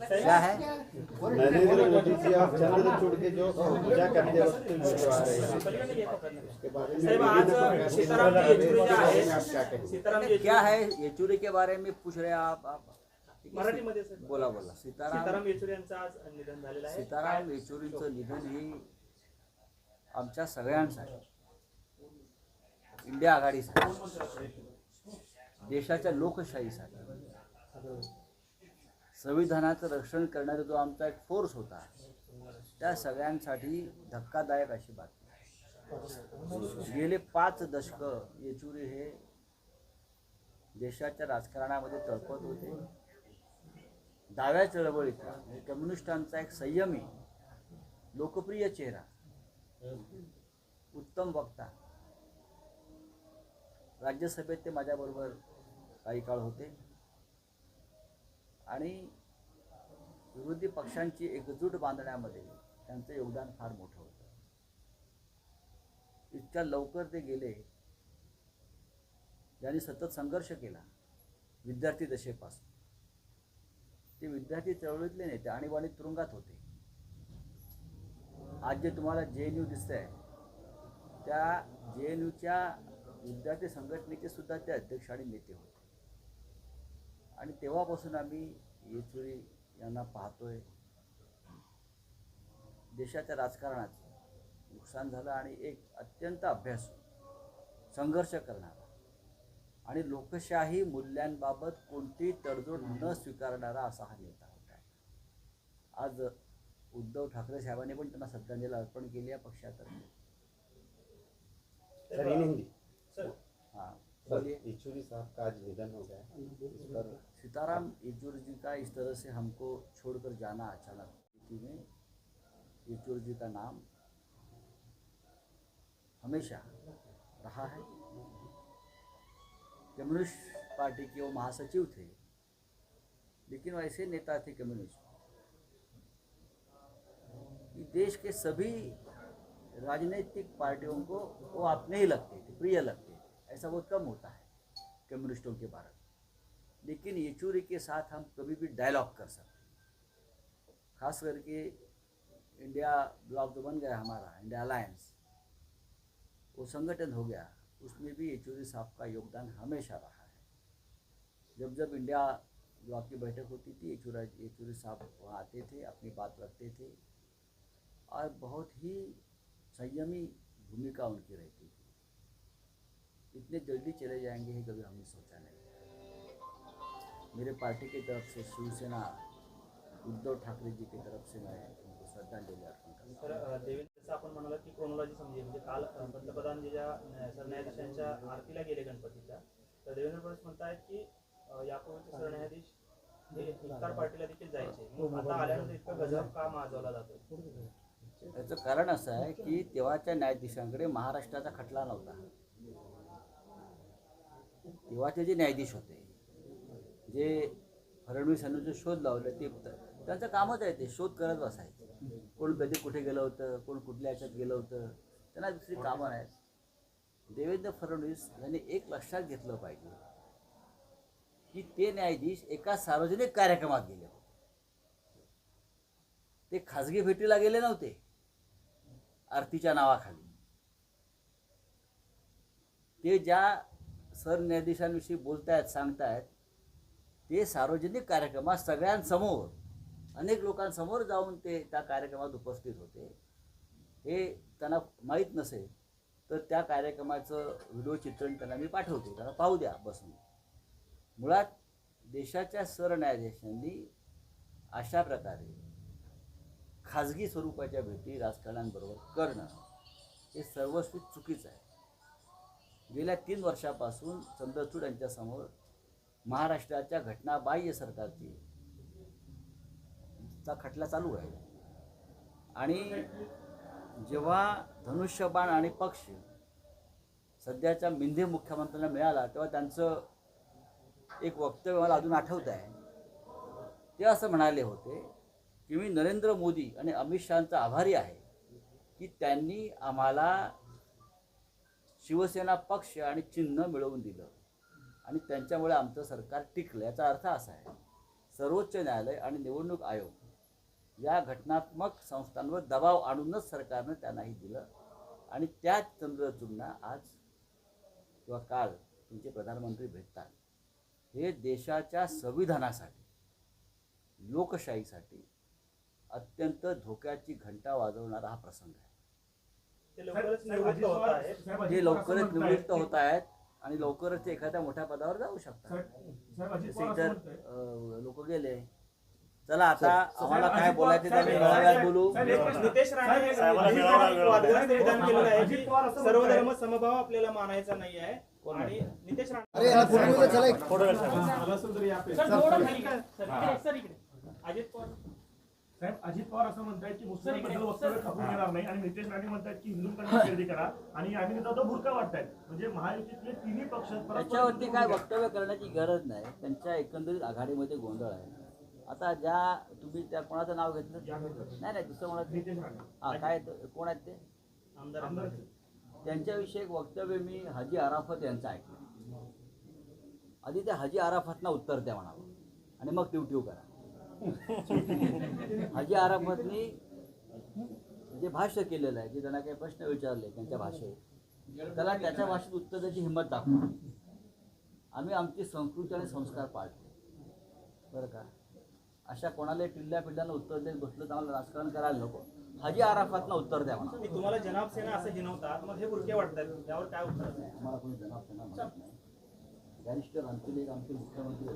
क्या है नरेंद्र मोदी जी आप चंद्र छोड़ के जो पूजा करते वक्त वीडियो आ रहे हैं उसके बारे में साहेब आज सीताराम प्रकार जी येचुरी जे के क्या कहेंगे ये येचुरी- है येचुरी के बारे में पूछ रहे आप आप ठीक है, मराठीमध्ये सर. बोला बोला सीताराम सीताराम येचुरी यांचं आज निधन झालेलं आहे सीताराम येचुरींचं निधन ही आमच्या सगळ्यांसाठी इंडिया आघाडीसाठी देशाच्या लोकशाहीसाठी संविधानाचं रक्षण करणारा जो आमचा एक फोर्स होता त्या सगळ्यांसाठी धक्कादायक अशी बातमी गेले पाच दशकं येचुरी हे देशाच्या राजकारणामध्ये तळपत होते. डाव्या चळवळीतला म्हणजे कम्युनिस्टांचा एक संयमी लोकप्रिय चेहरा उत्तम वक्ता राज्यसभेत ते माझ्याबरोबर काही काळ होते. आणि विरोधी पक्षांची एकजूट बांधण्यामध्ये त्यांचं योगदान फार मोठं होतं. इतक्या लवकर ते गेले. ज्यांनी सतत संघर्ष केला विद्यार्थी दशेपासून. ते विद्यार्थी चळवळीतले नेते आणीबाणी तुरुंगात होते. आज जे तुम्हाला जे एन यू दिसतं आहे त्या जे एन यूच्या विद्यार्थी संघटनेचे सुद्धा ते अध्यक्ष आणि नेते होते. आणि तेव्हापासून आम्ही येचुरी यांना पाहतोय. देशाच्या राजकारणाचं नुकसान झालं आणि एक अत्यंत अभ्यासू संघर्ष करणारा आणि लोकशाही मूल्यांबाबत कोणतीही तडजोड न स्वीकारणारा असा हा नेता होता. आज उद्धव ठाकरे साहेबांनी पण त्यांना श्रद्धांजली अर्पण केली आहे पक्षातर्फे. येचुरी साहब का आज निधन हो गया सीताराम येचूरी जी का इस तरह से हमको छोड़कर जाना अचानक स्थिति में येचूरी जी का नाम हमेशा रहा है। कम्युनिस्ट पार्टी के वो महासचिव थे लेकिन वो ऐसे नेता थे कम्युनिस्ट। कि देश के सभी राजनीतिक पार्टियों को वो अपने ही लगते थे प्रिय लगते ऐसा बहुत कम होता है कम्युनिस्टों के में। लेकिन येचूरी के साथ हम कभी भी डायलॉग कर सकते खास करके इंडिया ब्लॉक तो बन गया हमारा इंडिया अलायंस वो संगठन हो गया, उसमें भी येचूरी साहब का योगदान हमेशा रहा है। जब जब इंडिया ब्लॉक की बैठक होती थी येचूरा येचूरी साहब वहाँ आते थे, अपनी बात रखते थे, और बहुत ही संयमी भूमिका उनकी रहती थी। इतने जल्दी चले जाएंगे ये कभी हमने सोचा नहीं। मेरे पार्टी की तरफ से शिवसेना उद्धव ठाकरे जी की तरफ से मैं उनको श्रद्धांजलि अर्पण करता तर अ, देवेंद्र जसं आपण म्हणाला की क्रोनॉलॉजी समजेल म्हणजे काल पंतप्रधान जे ज्या न्याय- सरन्यायाधीशांच्या आरतीला गेले गणपतीच्या तर देवेंद्र फडणवीस म्हणतायत की यापूर्वीचे सरन्यायाधीश हे इफ्तार पार्टीला देखील जायचे. मग आता आल्यानंतर इतकं गजब का माजवला जातो याचं कारण असं आहे की तेव्हाच्या न्यायाधीशांकडे महाराष्ट्राचा खटला नव्हता. तेव्हाचे जे न्यायाधीश होते जे फडणवीस यांनी जो शोध लावले ते त्यांचं कामच आहे ते शोध करत बसायचे. कोण कधी कुठे गेलं होतं कोण कुठल्या ह्याच्यात गेलं होतं त्यांना दुसरी कामं नाहीत. देवेंद्र फडणवीस यांनी एक लक्षात घेतलं पाहिजे की ते न्यायाधीश एका सार्वजनिक कार्यक्रमात गेले होते. ते खाजगी भेटीला गेले नव्हते आरतीच्या नावाखाली. ते ज्या सरन्यायाधीशांविषयी बोलतायत सांगतायत ते सार्वजनिक कार्यक्रमात सगळ्यांसमोर अनेक लोकांसमोर जाऊन ते त्या कार्यक्रमात उपस्थित होते. हे त्यांना माहीत नसेल तर त्या कार्यक्रमाचं व्हिडिओ चित्रण त्यांना मी पाठवतो. त्यांना पाहू द्या बसून. मुळात देशाच्या सरन्यायाधीशांनी अशा प्रकारे खाजगी स्वरूपाच्या भेटी राजकारण्यांबरोबर करणं हे सर्वस्वी चुकीचं आहे. गेल्या तीन वर्षापासून चंद्रचूड यांच्यासमोर महाराष्ट्राच्या घटनाबाह्य सरकारची चा खटला चालू आहे. आणि जेव्हा धनुष्यबाण आणि पक्ष सध्याच्या मिंधे मुख्यमंत्र्यांना मिळाला तेव्हा त्यांचं एक वक्तव्य मला अजून आठवत आहे. ते असं म्हणाले होते की मी नरेंद्र मोदी आणि अमित शहाचा आभारी आहे की त्यांनी आम्हाला शिवसेना पक्ष आणि चिन्ह मिळवून दिलं. आणि त्यांच्यामुळे आमचं सरकार टिकलं. याचा अर्थ असा आहे सर्वोच्च न्यायालय आणि निवडणूक आयोग या घटनात्मक संस्थांवर दबाव आणूनच सरकारनं त्यांनाही दिलं. आणि त्याच चंद्रचूडना आज किंवा काल तुमचे प्रधानमंत्री भेटतात. हे देशाच्या संविधानासाठी लोकशाहीसाठी अत्यंत धोक्याची घंटा वाजवणारा हा प्रसंग आहे ते लवकरच निवृत्त होत आहेत जे लवकरच निवृत्त होत आहेत आणि लवकरच ते एखाद्या मोठ्या पदावर जाऊ शकतात इतर लोक गेले चला आता आम्हाला काय बोलायचं ते आम्ही मेळाव्यात बोलू नितेश राणे सर्व धर्म समभाव आपल्याला मानायचा नाही आहे कोण आणि नितेश राणे अरे याला फोनमध्ये चला एक झालं असेल तरी या सर, थोडं खाली करा. सर, सर, इकडे. अजित पवार साहेब अजित पवार असं म्हणतायत की मुस्लिमांबद्दल वक्तव्य खपून घेणार नाही आणि नितेश राणे म्हणतात की हिंदूंकडे खरेदी करा आणि आम्ही तो भुरका वाटतायत. म्हणजे महायुतीतले तिन्ही पक्ष त्याच्यावरती काय. वक्तव्य करण्याची गरज नाही. त्यांच्या एकंदरीत आघाडीमध्ये गोंधळ आहे. आता ज्या तुम्ही त्या कोणाचं नाव घेतलं? नाही नाही दुसरं म्हणत नितेश राणे. हा काय कोण आहेत ते? आमदार. आमदार. त्यांच्याविषयी एक वक्तव्य मी हाजी आराफत यांचं ऐकलं. आधी त्या हाजी आराफतना उत्तर द्या म्हणावं. आणि मग ट्यूट्यू करा हाजी आराफतनी जे भाष्य केलेलं आहे जे त्यांना काही प्रश्न विचारले त्यांच्या भाषेत त्याला त्याच्या भाषेत उत्तर द्यायची हिंमत दाखवा. आम्ही आमची संस्कृती आणि संस्कार पाळतो. बरं का? अशा कोणाला टिल्ल्या पिल्ल्यानं उत्तर देत बसलं तर आम्हाला राजकारण करायला नको. हाजी आराफतनं उत्तर द्या म्हणा मी तुम्हाला जनाब सेना असं हिनवतात मग हे बुरके वाटतात. त्यावर काय उत्तर? आम्हाला कोणी जनाब त्यांना म्हणत नाही. बॅरिस्टर आणखी एक आमचे मुख्यमंत्री